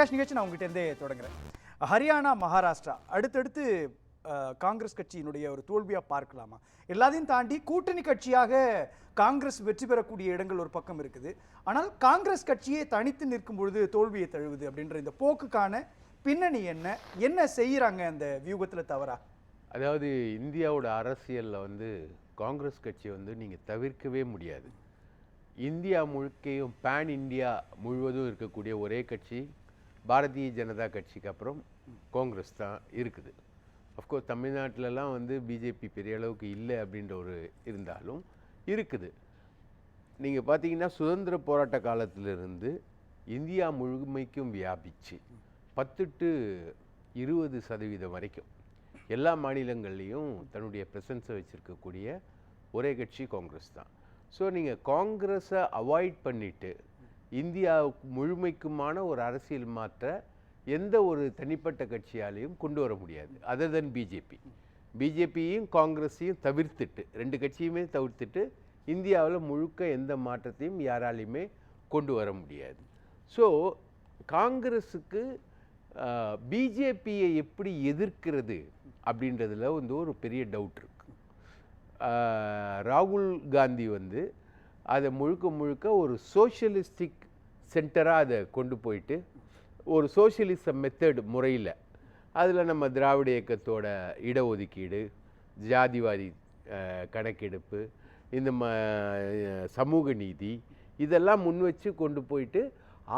பிரகாஷ் நிகழ்ச்சி நான் உங்ககிட்ட இருந்தே தொடங்குறேன். ஹரியானா மகாராஷ்டிரா அடுத்தடுத்து காங்கிரஸ் கட்சியினுடைய ஒரு தோல்வியாக பார்க்கலாமா? எல்லாத்தையும் தாண்டி கூட்டணி கட்சியாக காங்கிரஸ் வெற்றி பெறக்கூடிய இடங்கள் ஒரு பக்கம் இருக்குது. ஆனால் காங்கிரஸ் கட்சியே தனித்து நிற்கும் பொழுது தோல்வியை தழுவுது அப்படின்ற இந்த போக்குக்கான பின்னணி என்ன? என்ன செய்கிறாங்க அந்த வியூகத்தில் தவறா? அதாவது இந்தியாவோட அரசியலில் வந்து காங்கிரஸ் கட்சியை வந்து நீங்கள் தவிர்க்கவே முடியாது. இந்தியா முழுக்கையும் பேன் இந்தியா முழுவதும் இருக்கக்கூடிய ஒரே கட்சி பாரதிய ஜனதா கட்சிக்கு அப்புறம் காங்கிரஸ் தான் இருக்குது. அஃப்கோர்ஸ் தமிழ்நாட்டிலலாம் வந்து பிஜேபி பெரிய அளவுக்கு இல்லை அப்படின்ற ஒரு இருந்தாலும் இருக்குது. நீங்கள் பார்த்தீங்கன்னா சுதந்திர போராட்ட காலத்திலிருந்து இந்தியா முழுமைக்கும் வியாபிச்சு பத்து டு இருபது சதவீதம் வரைக்கும் எல்லா மாநிலங்கள்லேயும் தன்னுடைய ப்ரெசன்ஸை வச்சுருக்கக்கூடிய ஒரே கட்சி காங்கிரஸ் தான். ஸோ நீங்கள் காங்கிரஸை அவாய்ட் பண்ணிவிட்டு இந்தியா முழுமைக்குமான ஒரு அரசியல் மாற்ற எந்த ஒரு தனிப்பட்ட கட்சியாலையும் கொண்டு வர முடியாது. அதர் தென் பிஜேபி பிஜேபியையும் காங்கிரஸையும் தவிர்த்துட்டு ரெண்டு கட்சியுமே தவிர்த்துட்டு இந்தியாவில் முழுக்க எந்த மாற்றத்தையும் யாராலையுமே கொண்டு வர முடியாது. ஸோ காங்கிரஸுக்கு பிஜேபியை எப்படி எதிர்க்கிறது அப்படின்றதுல வந்து ஒரு பெரிய டவுட் இருக்கு. ராகுல் காந்தி வந்து அதை முழுக்க முழுக்க ஒரு சோஷியலிஸ்டிக் சென்டராக அதை கொண்டு போயிட்டு ஒரு சோஷியலிச மெத்தட் முறையில் அதில் நம்ம திராவிட இயக்கத்தோட இடஒதுக்கீடு ஜாதிவாதி கணக்கெடுப்பு இந்த ம சமூக நீதி இதெல்லாம் முன் வச்சு கொண்டு போயிட்டு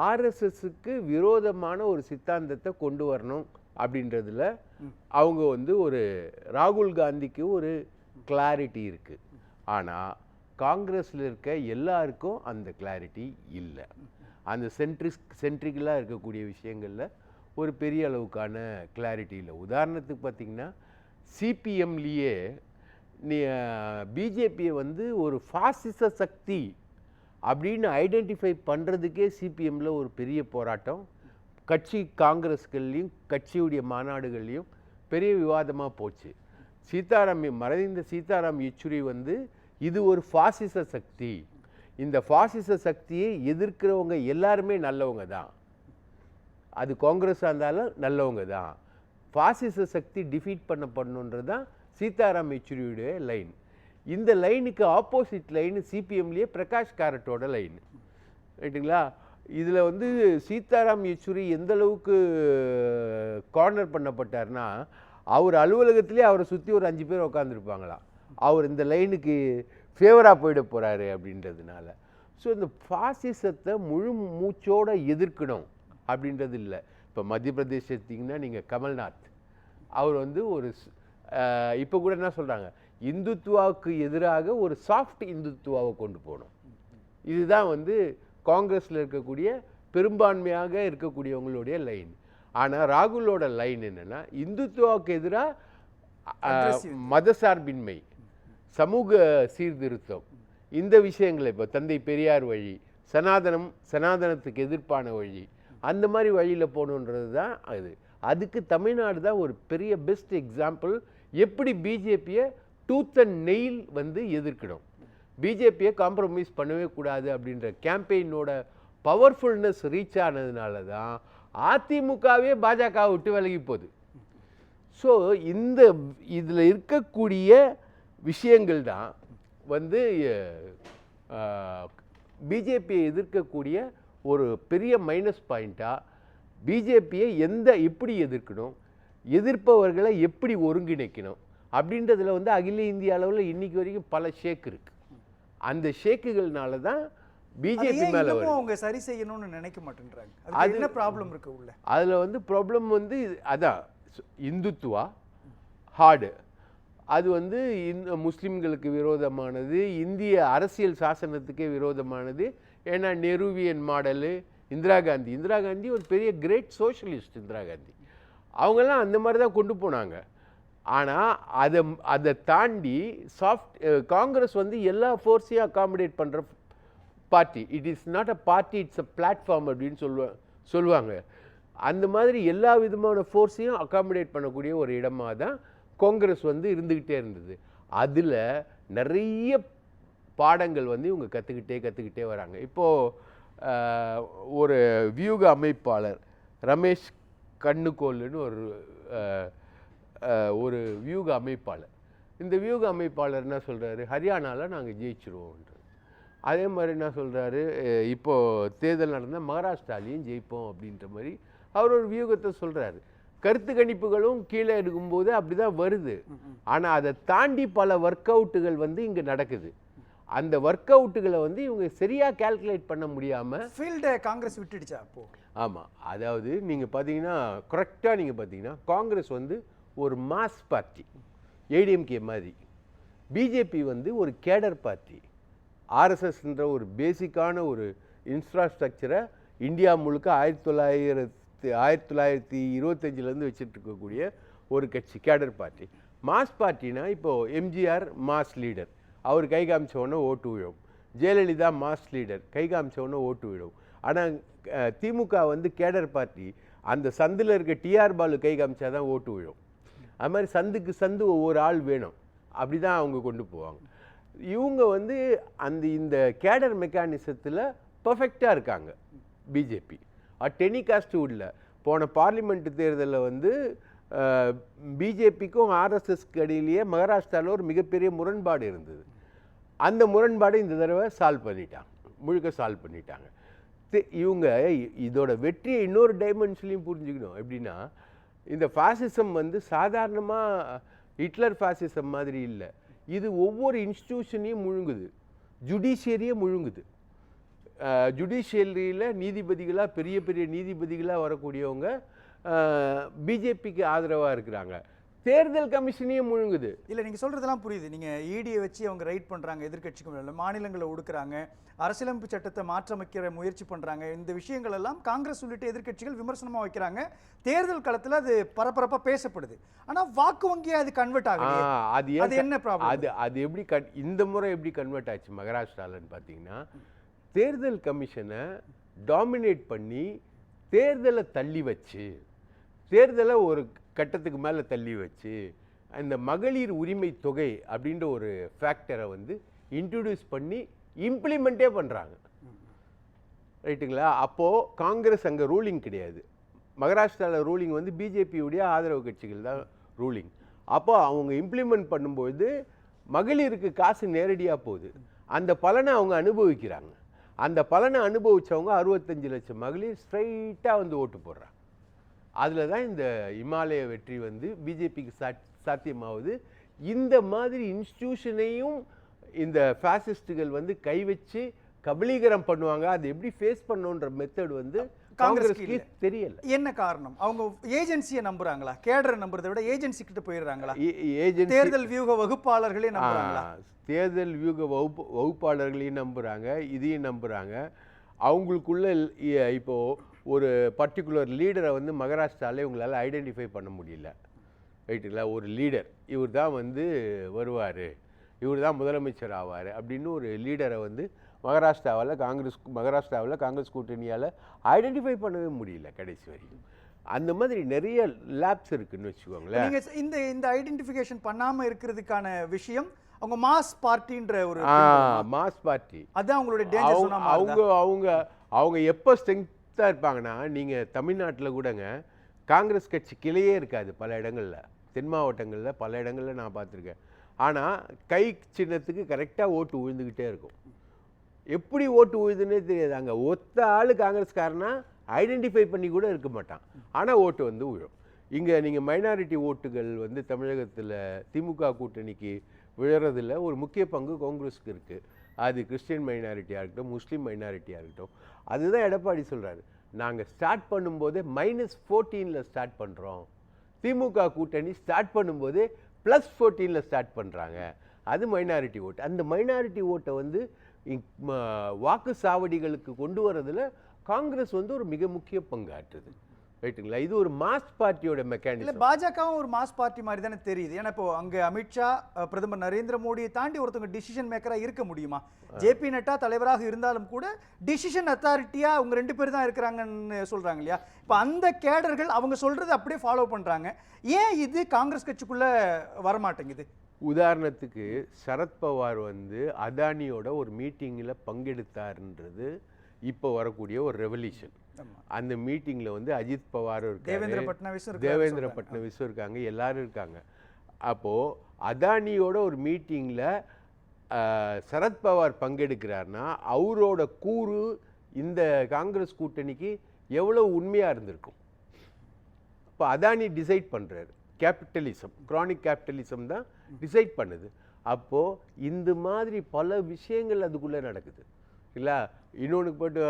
ஆர்எஸ்எஸ்க்கு விரோதமான ஒரு சித்தாந்தத்தை கொண்டு வரணும் அப்படின்றதுல அவங்க வந்து ஒரு ராகுல் காந்திக்கு ஒரு கிளாரிட்டி இருக்குது ஆனால் காங்கிரஸில் இருக்க எல்லாருக்கும் அந்த கிளாரிட்டி இல்லை. அந்த சென்ட்ரிஸ் சென்ட்ரிக்கலாக இருக்கக்கூடிய விஷயங்களில் ஒரு பெரிய அளவுக்கான கிளாரிட்டி இல்லை. உதாரணத்துக்கு பார்த்தீங்கன்னா சிபிஎம்லேயே நீ பிஜேபியை வந்து ஒரு ஃபாசிச சக்தி அப்படின்னு ஐடென்டிஃபை பண்ணுறதுக்கே சிபிஎம்மில் ஒரு பெரிய போராட்டம். கட்சி காங்கிரஸ்கள்லேயும் கட்சியுடைய மாநாடுகள்லேயும் பெரிய விவாதமாக போச்சு. சீதாராம் மறைந்த சீதாராம் யெச்சூரி வந்து இது ஒரு ஃபாசிச சக்தி. இந்த ஃபாசிச சக்தியை எதிர்க்கிறவங்க எல்லாருமே நல்லவங்க தான். அது காங்கிரஸாக இருந்தாலும் நல்லவங்க தான். ஃபாசிச சக்தி டிஃபீட் பண்ணப்படணுன்றது தான் சீதாராம் யெச்சூரியுடைய லைன் இந்த லைனுக்கு ஆப்போசிட் லைன் சிபிஎம்லேயே பிரகாஷ் காரட்டோட லைன் ரைட்டுங்களா இதில் வந்து சீதாராம் யெச்சூரி எந்த அளவுக்கு கார்னர் பண்ணப்பட்டார்னா அவர் அலுவலகத்திலே அவரை சுற்றி ஒரு அஞ்சு பேர் உட்காந்துருப்பாங்களாம் அவர் இந்த லைனுக்கு ஃபேவராக போயிட போகிறாரு அப்படின்றதுனால. ஸோ இந்த பாசிசத்தை முழு மூச்சோட எதிர்க்கணும் அப்படின்றது இல்லை. இப்போ மத்திய பிரதேஷ் எடுத்தீங்கன்னா நீங்கள் கமல்நாத். அவர் வந்து ஒரு இப்போ கூட என்ன சொல்கிறாங்க இந்துத்துவாவுக்கு எதிராக ஒரு சாஃப்ட் இந்துத்துவாவை கொண்டு போகணும். இதுதான் வந்து காங்கிரஸில் இருக்கக்கூடிய பெரும்பான்மையாக இருக்கக்கூடியவங்களுடைய லைன் ஆனால் ராகுலோட லைன் என்னன்னா இந்துத்துவாவுக்கு எதிராக. மதசார்பின்மை. சமூக சீர்திருத்தம். இந்த விஷயங்களை இப்போ தந்தை பெரியார் வழி சனாதனம் சனாதனத்துக்கு எதிர்ப்பான வழி அந்த மாதிரி வழியில் போகணுன்றது தான் அது. அதுக்கு தமிழ்நாடு தான் ஒரு பெரிய பெஸ்ட் எக்ஸாம்பிள் எப்படி பிஜேபியை டூத் அண்ட் நெயில் வந்து எதிர்க்கணும். பிஜேபியை காம்ப்ரமைஸ் பண்ணவே கூடாது அப்படின்ற கேம்பெயினோட பவர்ஃபுல்னஸ் ரீச் ஆனதுனால தான் அதிமுகவே பாஜக விட்டு விலகி போகுது. ஸோ இந்த இதில் இருக்கக்கூடிய விஷயங்கள் தான் வந்து பிஜேபியை எதிர்க்கக்கூடிய ஒரு பெரிய மைனஸ் பாயிண்ட்டாக பிஜேபியை எந்த எப்படி எதிர்க்கணும் எதிர்ப்பவர்களை எப்படி ஒருங்கிணைக்கணும் அப்படின்றதுல வந்து அகில இந்திய அளவில் இன்னைக்கு வரைக்கும் பல ஷேக் இருக்கு. அந்த ஷேக்குகள்னால தான் பிஜேபி மேலே அவங்க சரி செய்யணும்னு நினைக்க மாட்டேன்றாங்க. அது- என்ன ப்ராப்ளம் இருக்கு உள்ள? அதில் வந்து ப்ராப்ளம் வந்து அதான் இந்துத்துவா? ஹார்டு அது வந்து இந் முஸ்லீம்களுக்கு விரோதமானது இந்திய அரசியல் சாசனத்துக்கே விரோதமானது. ஏன்னா நெருவியன் மாடலு இந்திரா காந்தி. இந்திரா காந்தி ஒரு பெரிய கிரேட் சோஷலிஸ்ட் இந்திரா காந்தி. அவங்கெல்லாம் அந்த மாதிரி தான் கொண்டு போனாங்க. ஆனால் அதை அதை தாண்டி சாஃப்ட் காங்கிரஸ் வந்து எல்லா ஃபோர்ஸையும் அகாமடேட் பண்ணுற party. It is not a party it's a platform அப்படின்னு சொல்லுவா சொல்லுவாங்க. அந்த மாதிரி எல்லா விதமான ஃபோர்ஸையும் அகாமடேட் பண்ணக்கூடிய ஒரு இடமாக தான் காங்கிரஸ் வந்து இருந்துக்கிட்டே இருந்தது. அதில் நிறைய பாடங்கள் வந்து இவங்க கற்றுக்கிட்டே கற்றுக்கிட்டே வராங்க. இப்போது ஒரு வியூக அமைப்பாளர் ரமேஷ் கண்ணுக்கோல்னு ஒரு ஒரு வியூக அமைப்பாளர். இந்த வியூக அமைப்பாளர் என்ன சொல்கிறாரு ஹரியானாவில் நாங்கள் ஜெயிச்சிருவோம்ன்றார். அதே மாதிரி என்ன சொல்கிறாரு இப்போது தேர்தல் நடந்தால் மகாராஷ்டிராலையும் ஜெயிப்போம் அப்படின்ற மாதிரி அவர் ஒரு வியூகத்தை சொல்கிறாரு கருத்து கணிப்புகளும் கீழே இருக்கும்போது அப்படிதான் வருது. ஆனா அதை தாண்டி பல ஒர்க் அவுட்டுகள் வந்து இங்க நடக்குது. அந்த ஒர்க் அவுட்டுகளை வந்து இவங்க சரியா கால்குலேட் பண்ண முடியாம ஃபீல்டை காங்கிரஸ் விட்டுடுச்சா அப்போ? ஆமா. அதாவது நீங்க பாத்தீங்கன்னா கரெக்டா நீங்க பாத்தீங்கன்னா காங்கிரஸ் வந்து ஒரு மாஸ் பார்ட்டி ஏடிஎம்கே மாதிரி. பிஜேபி வந்து ஒரு கேடர் பார்ட்டி ஆர்எஸ்எஸ்ன்ற ஒரு பேசிக்கான ஒரு இன்ஃப்ராஸ்ட்ரக்சரை இந்தியா முழுக்க ஆயிரத்தி தொள்ளாயிரத்தி ஆயிரத்தி தொள்ளாயிரத்தி இருபத்தஞ்சிலேருந்து வச்சுட்டு இருக்கக்கூடிய ஒரு கட்சி கேடர் பார்ட்டி. மாஸ் பார்ட்டினா இப்போது எம்ஜிஆர் மாஸ் லீடர். அவர் கை காமிச்ச உடனே ஓட்டு விழும். ஜெயலலிதா மாஸ் லீடர் கை காமிச்ச உடனே ஓட்டு விழும். ஆனால் திமுக வந்து கேடர் பார்ட்டி அந்த சந்தில் இருக்க டிஆர் பாலு கை காமிச்சாதான் ஓட்டு விழும். அது மாதிரி சந்துக்கு சந்து ஒவ்வொரு ஆள் வேணும். அப்படி தான் அவங்க கொண்டு போவாங்க. இவங்க வந்து அந்த இந்த கேடர் மெக்கானிசத்தில் பர்ஃபெக்டாக இருக்காங்க. பிஜேபி. டெனிகாஸ்ட் உள்ள போன பார்லிமெண்ட் தேர்தலில் வந்து பிஜேபிக்கும் ஆர்எஸ்எஸ்க்கு இடையிலேயே மகாராஷ்டிராவில் ஒரு மிகப்பெரிய முரண்பாடு இருந்தது. அந்த முரண்பாடை இந்த தடவை சால்வ் பண்ணிட்டாங்க. முழுக்க சால்வ் பண்ணிட்டாங்க. இவங்க இதோட வெற்றியை இன்னொரு டைமென்ஷன்லையும் புரிஞ்சுக்கணும். எப்படின்னா இந்த ஃபாசிசம் வந்து சாதாரணமாக ஹிட்லர் ஃபாசிசம் மாதிரி இல்லை. இது ஒவ்வொரு இன்ஸ்டிடியூஷனையும் முழுங்குது. ஜுடிஷியரியே முழுங்குது. ஜுடிஷியரியில் நீதிபதிகளாக பெரிய பெரிய நீதிபதிகளாக வரக்கூடியவங்க பிஜேபிக்கு ஆதரவாக இருக்கிறாங்க. தேர்தல் கமிஷனையும் முழுங்குது. இல்ல நீங்க சொல்றதெல்லாம் புரியுது. நீங்க இடியை வச்சு அவங்க ரைட் பண்றாங்க எதிர்க்கட்சிக்கும் இல்லை மாநிலங்களை ஒடுக்குறாங்க அரசியலமைப்பு சட்டத்தை மாற்றமைக்கிற முயற்சி பண்றாங்க. இந்த விஷயங்கள் எல்லாம் காங்கிரஸ் உள்ளிட்ட எதிர்க்கட்சிகள் விமர்சனமா வைக்கிறாங்க. தேர்தல் களத்துல அது பரபரப்பா பேசப்படுது. ஆனா வாக்கு வங்கியா அது கன்வெர்ட் ஆகுது அது என்ன ப்ராப்ளம் அது அது எப்படி கன் இந்த முறை எப்படி கன்வெர்ட் ஆச்சு மகாராஷ்டிராலன்னு பார்த்தீங்கன்னா தேர்தல் கமிஷனை டாமினேட் பண்ணி தேர்தலை தள்ளி வச்சு தேர்தலை ஒரு கட்டத்துக்கு மேலே தள்ளி வச்சு அந்த மகளிர் உரிமை தொகை அப்படின்ற ஒரு ஃபேக்டரை வந்து இன்ட்ரடியூஸ் பண்ணி இம்ப்ளிமெண்ட்டே பண்ணுறாங்க ரைட்டுங்களா? அப்போது காங்கிரஸ் அங்கே ரூலிங் கிடையாது. மகாராஷ்டிராவில் ரூலிங் வந்து பிஜேபியுடைய ஆதரவு கட்சிகள் தான் ரூலிங் அப்போ அவங்க இம்ப்ளிமெண்ட் பண்ணும்போது மகளிருக்கு காசு நேரடியாக போகுது. அந்த பலனை அவங்க அனுபவிக்கிறாங்க. அந்த பலனை அனுபவிச்சவங்க அறுபத்தஞ்சு லட்சம் மகளிர் ஸ்ட்ரைட்டாக வந்து ஓட்டு போடுறாங்க. அதில் தான் இந்த இமாலய வெற்றி வந்து பிஜேபிக்கு சாத் சாத்தியமாகுது. இந்த மாதிரி இன்ஸ்டியூஷனையும் இந்த ஃபேசிஸ்டுகள் வந்து கை வச்சு கபலீகரம் பண்ணுவாங்க. அதை எப்படி ஃபேஸ் பண்ணுன்ற மெத்தட் வந்து காங்கிரஸ்க்கு. தெரியல. என்ன காரணம்? அவங்க ஏஜென்சியை நம்புறாங்களா? கேடரை நம்புறதை விட ஏஜென்சி கிட்ட போயிடுறாங்களா? தேர்தல் வியூக வகுப்பாளர்களே நம்புறாங்களா? தேர்தல் வியூக வகுப்பு வகுப்பாளர்களையும் நம்புகிறாங்க இதையும் நம்புகிறாங்க அவங்களுக்குள்ள இப்போ ஒரு பர்டிகுலர் லீடரை வந்து மகாராஷ்டிரால உங்களால் ஐடென்டிஃபை பண்ண முடியல. ரைட்டுங்களா ஒரு லீடர் இவர் தான் வந்து வருவார். இவர் தான் முதலமைச்சர் ஆவார் அப்படின்னு ஒரு லீடரை வந்து மகாராஷ்டிராவில் காங்கிரஸ் மகாராஷ்டிராவில் காங்கிரஸ் கூட்டணியால் ஐடென்டிஃபை பண்ணவே முடியல கடைசி வரைக்கும். அந்த மாதிரி நிறைய லேப்ஸ் இருக்குன்னு வச்சுக்கோங்களேன். இந்த இந்த ஐடென்டிஃபிகேஷன் பண்ணாம இருக்கிறதுக்கான விஷயம் அவங்க மாஸ் பார்ட்டின்ற ஒரு மாஸ் பார்ட்டி. அதான் அவங்களுடைய அவங்க அவங்க அவங்க எப்போ ஸ்ட்ரென்த்தாக இருப்பாங்கன்னா நீங்கள் தமிழ்நாட்டில் கூடங்க காங்கிரஸ் கட்சி கிளையே இருக்காது பல இடங்கள்ல. தென் மாவட்டங்களில் பல இடங்கள்ல நான் பார்த்துருக்கேன். ஆனால் கை சின்னத்துக்கு கரெக்டாக ஓட்டு விழுந்துக்கிட்டே இருக்கும். எப்படி ஓட்டு உழுதுன்னே தெரியாது. அங்கே ஒத்த ஆள் காங்கிரஸ்காரனா ஐடென்டிஃபை பண்ணி கூட இருக்க மாட்டான். ஆனால் ஓட்டு வந்து விழும் இங்கே நீங்கள் மைனாரிட்டி ஓட்டுகள் வந்து தமிழகத்தில் திமுக கூட்டணிக்கு விழறதில் ஒரு முக்கிய பங்கு காங்கிரஸுக்கு இருக்குது அது கிறிஸ்டியன் மைனாரிட்டியாக இருக்கட்டும் முஸ்லீம் மைனாரிட்டியாக இருக்கட்டும். அதுதான் எடப்பாடி சொல்கிறாரு நாங்கள் ஸ்டார்ட் பண்ணும்போதே மைனஸ் ஃபோர்டீனில் ஸ்டார்ட் பண்ணுறோம் திமுக கூட்டணி ஸ்டார்ட் பண்ணும்போதே ப்ளஸ் ஃபோர்டீனில் ஸ்டார்ட் பண்ணுறாங்க அது மைனாரிட்டி ஓட்டு. அந்த மைனாரிட்டி ஓட்டை வந்து வாக்கு சாவடிகளுக்கு கொண்டு வரதுல காங்கிரஸ் வந்து ஒரு மிக முக்கிய பங்காற்றுது. ரைட்டுங்களா? இது ஒரு மாஸ் பார்ட்டியோட மெக்கானிசம் பாஜகவும் ஒரு மாஸ் பார்ட்டி மாதிரி தானே தெரியுது. ஏன்னா இப்போ அங்க அமித்ஷா பிரதமர் நரேந்திர மோடியை தாண்டி ஒருத்தவங்க டிசிஷன் மேக்கரா இருக்க முடியுமா? ஜேபி நட்டா தலைவராக இருந்தாலும் கூட டிசிஷன் அத்தாரிட்டியா அவங்க ரெண்டு பேர் தான் இருக்கிறாங்கன்னு சொல்றாங்க இல்லையா? இப்போ அந்த கேடர்கள் அவங்க சொல்றதை அப்படியே ஃபாலோ பண்றாங்க. ஏன் இது காங்கிரஸ் கட்சிக்குள்ள வரமாட்டேங்குது? உதாரணத்துக்கு சரத்பவார் வந்து அதானியோட ஒரு மீட்டிங்கில் பங்கெடுத்தாருன்றது இப்போ வரக்கூடிய ஒரு ரெவல்யூஷன். அந்த மீட்டிங்ல வந்து அஜித் பவாரும் இருக்காரு. தேவேந்திர. பட்னவிஸும் இருக்காங்க எல்லாரும் இருக்காங்க. அப்போ அதானியோட ஒரு மீட்டிங்ல சரத்பவார் பங்கெடுக்கிறார்னா அவரோட கூறு இந்த காங்கிரஸ் கூட்டணிக்கு எவ்வளவு உண்மையா இருந்திருக்கும்? இப்போ அதானி டிசைட் பண்றாரு. கேபிட்டலிசம் கிரானிக் கேபிட்டலிசம் தான் டிசைட் பண்ணுது. அப்போ இந்த மாதிரி பல விஷயங்கள் அதுக்குள்ளே நடக்குது. இல்லை இன்னொன்று போட்டு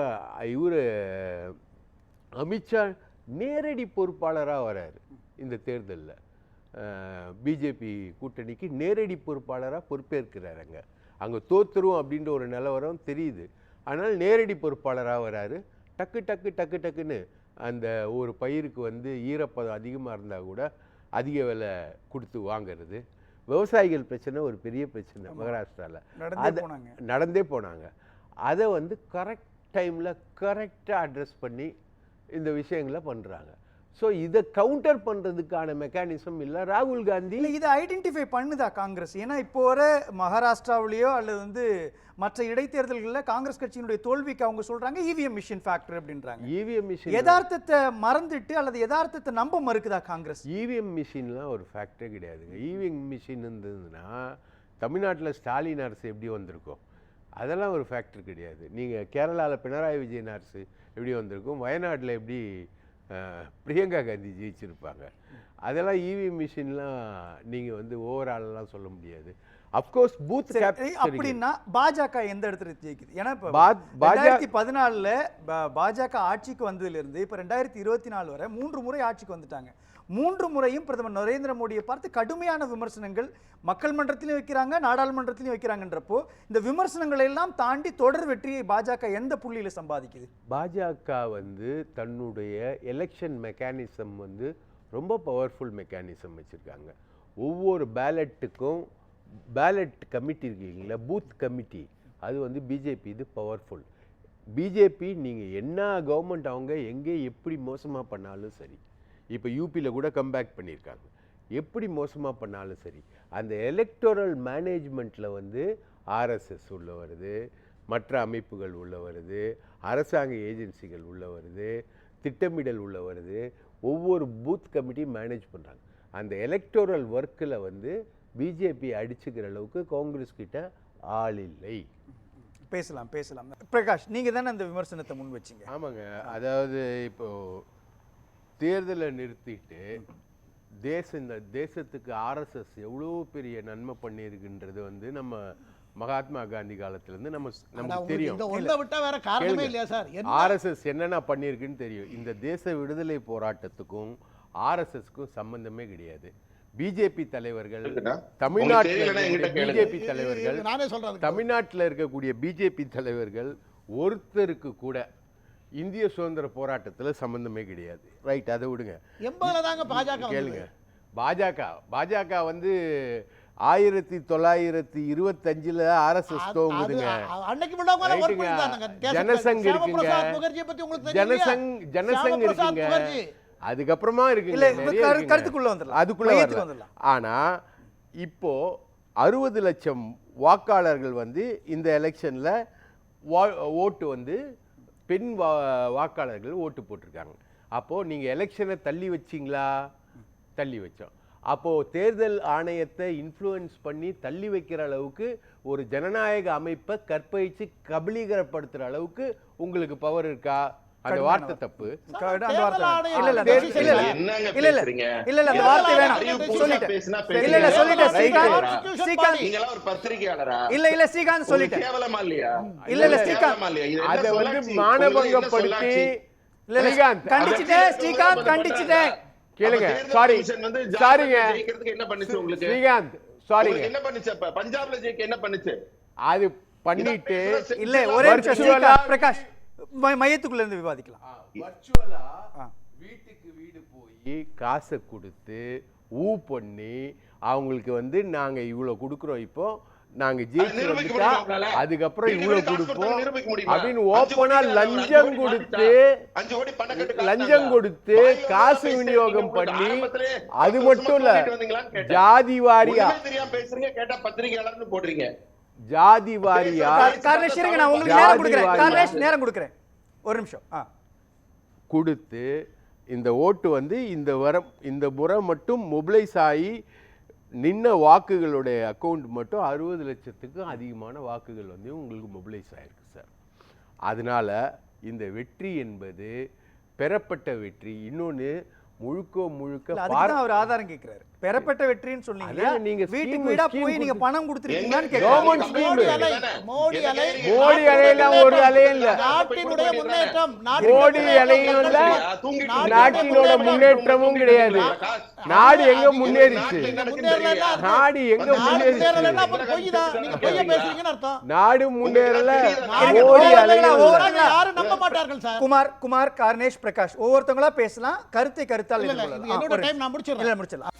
இவர் அமித்ஷா நேரடி பொறுப்பாளராக வராரு இந்த தேர்தலில். பிஜேபி கூட்டணிக்கு நேரடி பொறுப்பாளராக பொறுப்பேற்கிறாருங்க அங்கே. தோத்துரும் அப்படின்ற ஒரு நிலவரம் தெரியுது. ஆனால் நேரடி பொறுப்பாளராக வராரு. டக்கு டக்கு டக்கு டக்குன்னு அந்த ஒரு பயிருக்கு வந்து ஈரப்பதம் அதிகமாக இருந்தால் கூட அதிக விலை கொடுத்து வாங்குறது. விவசாயிகள் பிரச்சனை ஒரு பெரிய பிரச்சனை மகாராஷ்டிராவில் நடந்தே அது- நடந்தே போனாங்க. அதை வந்து கரெக்ட் டைமில் கரெக்டாக அட்ரஸ் பண்ணி இந்த விஷயங்களை பண்ணுறாங்க ஸோ இதை கவுண்டர் பண்ணுறதுக்கான மெக்கானிசம் இல்லை. ராகுல் காந்தி இதை ஐடென்டிஃபை பண்ணுதா காங்கிரஸ்? ஏன்னா இப்போ வர மகாராஷ்டிராவிலேயோ அல்லது வந்து மற்ற இடைத்தேர்தல்களில் காங்கிரஸ் கட்சியினுடைய தோல்விக்கு அவங்க சொல்றாங்க இவிஎம் மிஷின் ஃபேக்டர் அப்படின்றாங்க. இவிஎம் மிஷின் யதார்த்தத்தை மறந்துட்டு அல்லது யதார்த்தத்தை நம்ப மறுக்குதா காங்கிரஸ்? இவிஎம் மிஷின்லாம் ஒரு ஃபேக்டரே கிடையாதுங்க. இவிஎம் மிஷின் இருந்ததுன்னா தமிழ்நாட்டில் ஸ்டாலின் அரசு எப்படி வந்திருக்கும்? அதெல்லாம் ஒரு ஃபேக்டர் கிடையாது. நீங்கள் கேரளாவில் பினராயி விஜயன் அரசு எப்படி வந்திருக்கும்? வயநாட்டில் எப்படி பிரியங்கா காந்தி ஜெயிச்சிருப்பாங்க. அதெல்லாம் இவிஎம் மிஷின்லாம் நீங்கள் வந்து ஓவராலெலாம் சொல்ல முடியாது. அஃப்கோர்ஸ் பூத் அப்படின்னா பாஜக எந்த இடத்துல ஜெயிக்குது? ஏன்னா இப்போ ரெண்டாயிரத்தி பதினாலுல பாஜக ஆட்சிக்கு வந்ததுல இருந்து இப்போ ரெண்டாயிரத்தி இருபத்தி நாலு வரை மூன்று முறை ஆட்சிக்கு வந்துட்டாங்க. மூன்று முறையும் பிரதமர் நரேந்திர மோடியை பார்த்து கடுமையான விமர்சனங்கள் மக்கள் மன்றத்திலையும் வைக்கிறாங்க நாடாளுமன்றத்திலையும் வைக்கிறாங்கன்றப்போ இந்த விமர்சனங்களை எல்லாம் தாண்டி தொடர் வெற்றியை பாஜக எந்த புள்ளியில் சம்பாதிக்குது? பாஜக வந்து தன்னுடைய எலெக்ஷன் மெக்கானிசம் வந்து ரொம்ப பவர்ஃபுல் மெக்கானிசம் வச்சுருக்காங்க. ஒவ்வொரு பேலட்டுக்கும் பேலட் கமிட்டி இருக்கீங்களா பூத் கமிட்டி அது வந்து பிஜேபி இது பவர்ஃபுல் பிஜேபி நீங்கள் என்ன கவர்மெண்ட் அவங்க எங்கே எப்படி மோசமாக பண்ணாலும் சரி. இப்போ யூபியில் கூட கம்பேக் பண்ணியிருக்காங்க. எப்படி மோசமாக பண்ணாலும் சரி அந்த எலக்டோரல் மேனேஜ்மெண்ட்டில் வந்து ஆர்எஸ்எஸ் உள்ள வருது மற்ற அமைப்புகள் உள்ள வருது அரசாங்க ஏஜென்சிகள் உள்ள வருது திட்டமிடல் உள்ள வருது ஒவ்வொரு பூத் கமிட்டி மேனேஜ் பண்ணுறாங்க அந்த எலக்டோரல் ஒர்க்கில் வந்து பிஜேபி அடிச்சுக்கிற அளவுக்கு காங்கிரஸ் கிட்ட ஆள் இல்லை. பேசலாம் பேசலாம். பிரகாஷ் நீங்க தானே அந்த விமர்சனத்தை முன் வச்சீங்க? ஆமாங்க. அதாவது இப்போ தேர்தலை நிறுத்திட்டு தேச இந்த தேசத்துக்கு ஆர்எஸ்எஸ் எவ்வளோ பெரிய நன்மை பண்ணியிருக்குன்றது வந்து நம்ம மகாத்மா காந்தி காலத்துலேருந்து நம்ம நமக்கு தெரியும் இந்த ஒன்றை விட்டா வேற காரணமே கேளுங்க. இல்லையா சார் என்ன ஆர்எஸ்எஸ் என்னென்ன பண்ணியிருக்குன்னு தெரியும் இந்த தேச விடுதலை போராட்டத்துக்கும் ஆர்எஸ்எஸ்க்கும் சம்பந்தமே கிடையாது பிஜேபி தலைவர்கள்? தமிழ்நாட்டில். பிஜேபி தலைவர்கள். தமிழ்நாட்டில் இருக்கக்கூடிய பிஜேபி தலைவர்கள் ஒருத்தருக்கு கூட இந்திய சுதந்திர போராட்டத்தில் சம்பந்தமே கிடையாது ரைட் அதை விடுங்க எண்பதுல தாங்க பாஜக கேளுங்க. பாஜக பாஜக வந்து ஆயிரத்தி தொள்ளாயிரத்தி இருபத்தஞ்சுல ஆர்எஸ்எஸ் தோங்குதுங்க ஜனசங் இருக்குங்க. பிரசாத் முகர்ஜியை பத்தி உங்களுக்கு தெரியும் ஜனசங்? ஜனசங் இருக்குங்க. அதுக்கப்புறமா இருக்குங்க. கருத்துக்குள்ள வந்துடலாம். அதுக்குள்ள. வந்துடலாம். ஆனா இப்போ அறுபது லட்சம் வாக்காளர்கள் வந்து இந்த எலெக்ஷன்ல ஓட்டு வந்து பெண் வா வாக்காளர்கள் ஓட்டு போட்டிருக்காங்க. அப்போது நீங்கள் எலெக்ஷனை தள்ளி வச்சீங்களா? தள்ளி வச்சோம். அப்போது தேர்தல் ஆணையத்தை இன்ஃப்ளூயன்ஸ் பண்ணி தள்ளி வைக்கிற அளவுக்கு ஒரு ஜனநாயக அமைப்பை கற்பழிச்சு கபலீகரப்படுத்துகிற அளவுக்கு உங்களுக்கு பவர் இருக்கா? அந்த வார்த்தை தப்பு அந்த வார்த்தை இல்ல, இல்ல, இல்ல, இல்ல, என்னங்க இல்ல, இல்ல, அந்த வார்த்தை வேணாம். சொல்லிட்டேன். இல்ல, இல்ல, சொல்லிட்டேன். ஸ்ரீகாந்த், ஸ்ரீகாந்த். நீங்களாம் ஒரு பத்திரிகையாளரா இல்ல, இல்ல, ஸ்ரீகாந்த் சொல்லிட்டேன். கேவலமா இல்லையா இல்ல, இல்ல, ஸ்ரீகாந்த். அதை வந்து மானபங்கப்படுத்தி? இல்ல, ஸ்ரீகாந்த், கண்டிச்சுட்டேன், ஸ்ரீகாந்த். கண்டிச்சுட்டேன். கேளுங்க சாரி சாரிங்க என்ன பண்ணுச்சு உங்களுக்கு ஸ்ரீகாந்த் சாரிங்க உங்களுக்கு என்ன பண்ணுச்சு பஞ்சாப்ல ஜெயிக்க என்ன பண்ணுச்சு அது பண்ணிட்டு இல்ல ஒரே நிமிஷம் பிரகாஷ் மை- மையத்துக்குள்ள இருந்து விவாதிக்கலாம் வர்ச்சுவலா ஆ. வீட்டுக்கு வீடு போய் காசை கொடுத்து ஊ பண்ணி அவங்களுக்கு வந்து நாங்க இவ்வளவு கொடுக்குறோம் இப்போ நாங்க ஜெயிச்சு? அதுக்கப்புறம் இவ்வளவு கொடுப்போம்? அப்படின்னு ஓப்பனா லஞ்சம் கொடுத்து லஞ்சம் கொடுத்து காசு. விநியோகம் பண்ணி அது மட்டும் இல்ல. ஜாதி வாரியா பேசுறீங்க கேட்டா பத்திரிகையாளர்னு போடுறீங்க ஜாதி வாரியா கார்- கார்லேஷ் இருங்க நான் உங்களுக்கு நேரம் கொடுக்குறேன். கார்லேஷ் நேரம் கொடுக்குறேன். ஒரு நிமிஷம். ஆ. கொடுத்து இந்த ஓட்டு வந்து இந்த வரம் இந்த முறை மட்டும் மொபிலைஸ் ஆகி நின்ன வாக்குகளுடைய அக்கௌண்ட் மட்டும் அறுபது லட்சத்துக்கும் அதிகமான வாக்குகள் வந்து உங்களுக்கு மொபிலைஸ் ஆயிருக்கு சார் அதனால இந்த வெற்றி என்பது பெறப்பட்ட வெற்றி. இன்னொன்று முழுக்க முழுக்க அவர் ஆதாரம் கேக்குறாரு. பெறப்பட்ட வெற்றின்னு சொன்னீங்க. நீங்க வீட்டுக்கு வீடா போய் நீங்க பணம் கொடுத்துருக்கீங்களான்னு scheme. மோடி அலை மோடி அலை. மோடி அலையெல்லாம் ஒரு அலையும் இல்ல நாட்டினுடைய முன்னேற்றம்? மோடி அலையும் இல்ல நாட்டினோட முன்னேற்றமும் கிடையாது. நாடு எங்க முன்னேறிச்சு? நாடு எங்க முன்னேறிச்சு? நாடு முன்னேறல. மோடி நம்ப மாட்டார்கள் சார். குமார் குமார் கார்னேஷ் பிரகாஷ். ஒவ்வொருத்தங்களா பேசலாம். கருத்தை கருத்தால் என்னோட நான். இல்ல, முடிச்சிடலாம்.